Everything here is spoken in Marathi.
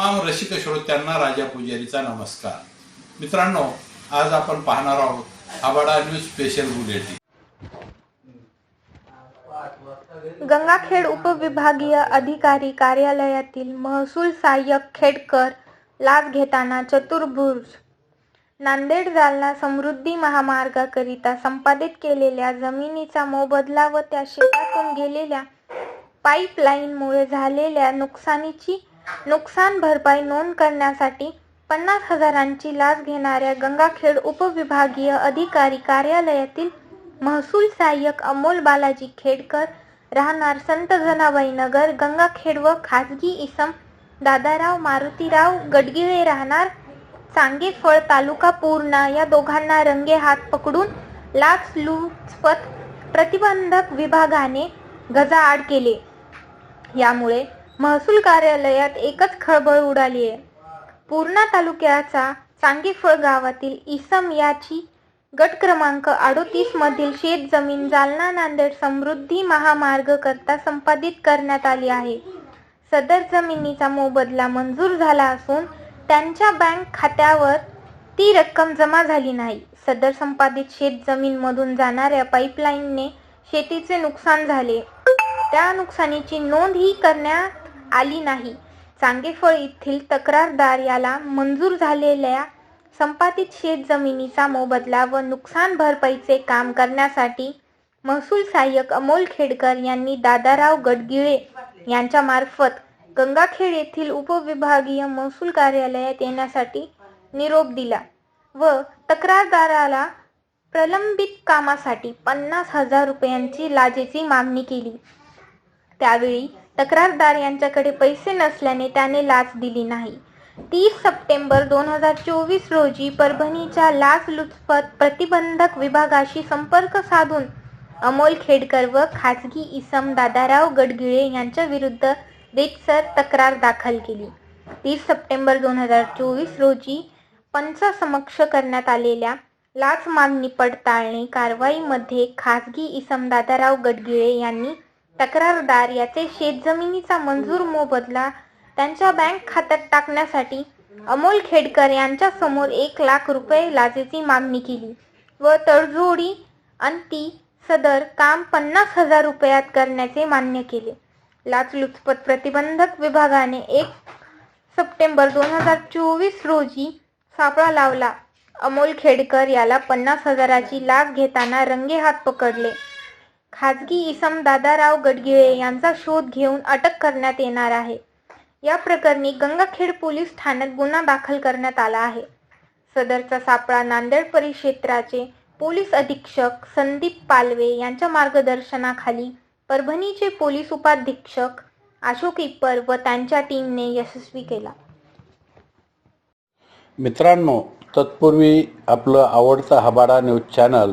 रसिक श्रोत्यांना राजा पुजारीचा नमस्कार. मित्रांनो आज आपण पाहणार आहोत Abada news special bulletin. Gangakhed उपविभागीय अधिकारी कार्यालयातील महसूल सहाय्यक खेडकर लाच घेताना चतुर्भुज. नांदेड जालना समृद्धी महामार्गाकरिता संपादित केलेल्या जमिनीचा मोबदला व त्या शेतातून गेलेल्या पाईपलाईनमुळे झालेल्या नुकसानीची नुकसान भरपाई नोंद करण्यासाठी पन्नास हजारांची लाच घेणाऱ्या गंगाखेड उपविभागीय अधिकारी कार्यालयातील महसूल सहाय्यक अमोल बालाजी खेडकर राहणार संत जनाबाई नगर गंगाखेड व खाजगी इसम दादाराव मारुतीराव गडगिळे राहणार सांगेफळ तालुका पूर्णा या दोघांना रंगे हात पकडून लाच लुचपत प्रतिबंधक विभागाने गजाआड केले. यामुळे महसूल कार्यालयात एकच खळबळ उडाली आहे. पूर्णा तालुक्याचा चांगीफळ गावातील इसम याची गट क्रमांक अडोतीस मधील शेत जमीन जालना नांदेड समृद्धी महामार्ग करता संपादित करण्यात आली आहे. सदर जमिनीचा मोबदला मंजूर झाला असून त्यांच्या बँक खात्यावर ती रक्कम जमा झाली नाही. सदर संपादित शेत जमीन मधून जाणाऱ्या पाईपलाईनने शेतीचे नुकसान झाले. त्या नुकसानीची नोंद ही करण्यात आली नाही. चांगेफळ येथील तक्रारदार याला मंजूर झालेल्या संपादित शेत जमिनीचा मोबदला व नुकसान भरपाईचे काम करण्यासाठी महसूल सहाय्यक अमोल खेडकर यांनी दादाराव गडगिळे यांच्या मार्फत गंगाखेड येथील उपविभागीय महसूल कार्यालयात येण्यासाठी निरोप दिला व तक्रारदाराला प्रलंबित कामासाठी पन्नास हजार रुपयांची लाजेची मागणी केली. त्यावेळी तक्रारदार यांच्याकडे पैसे नसल्याने त्याने लाच दिली नाही. तीस सप्टेंबर दोन हजार चोवीस रोजी परभणीच्या लाचलुचपत प्रतिबंधक विभागाशी संपर्क साधून अमोल खेडकर व खाजगी इसम दादाराव गडगिळे यांच्या विरुद्ध रीतसर तक्रार दाखल केली. तीस सप्टेंबर दोन हजार चोवीस रोजी पंचासमक्ष करण्यात आलेल्या लाच मागणी पडताळणी कारवाईमध्ये खाजगी इसम दादाराव गडगिळे यांनी तक्रारदार याचे शेतजमिनीचा मंजूर मोबदला त्यांच्या बँक खात्यात टाकण्यासाठी अमोल खेडकर यांच्या समोर एक लाख रुपये लाचेची मागणी केली व तडजोडी अंती सदर काम पन्नास हजार रुपयात करण्याचे मान्य केले. लाचलुचपत प्रतिबंधक विभागाने एक सप्टेंबर दोन हजार चोवीस रोजी सापळा लावला. अमोल खेडकर याला पन्नास हजाराची लाच घेताना रंगे हात पकडले. खाजगी इसम दादाराव गडगिळे यांचा शोध घेऊन अटक करण्यात येणार आहे. या प्रकरणी गंगाखेड पोलीस ठाण्यात गुन्हा दाखल करण्यात आला आहे. सदरचा सापळा नांदेड परिक्षेत्राचे पोलीस अधीक्षक संदीप पालवे यांच्या मार्गदर्शनाखाली परभणीचे पोलीस उपाधीक्षक अशोक इप्पर व त्यांच्या टीमने यशस्वी केला. मित्रांनो तत्पूर्वी आपलं आवडतं हबाडा न्यूज चॅनल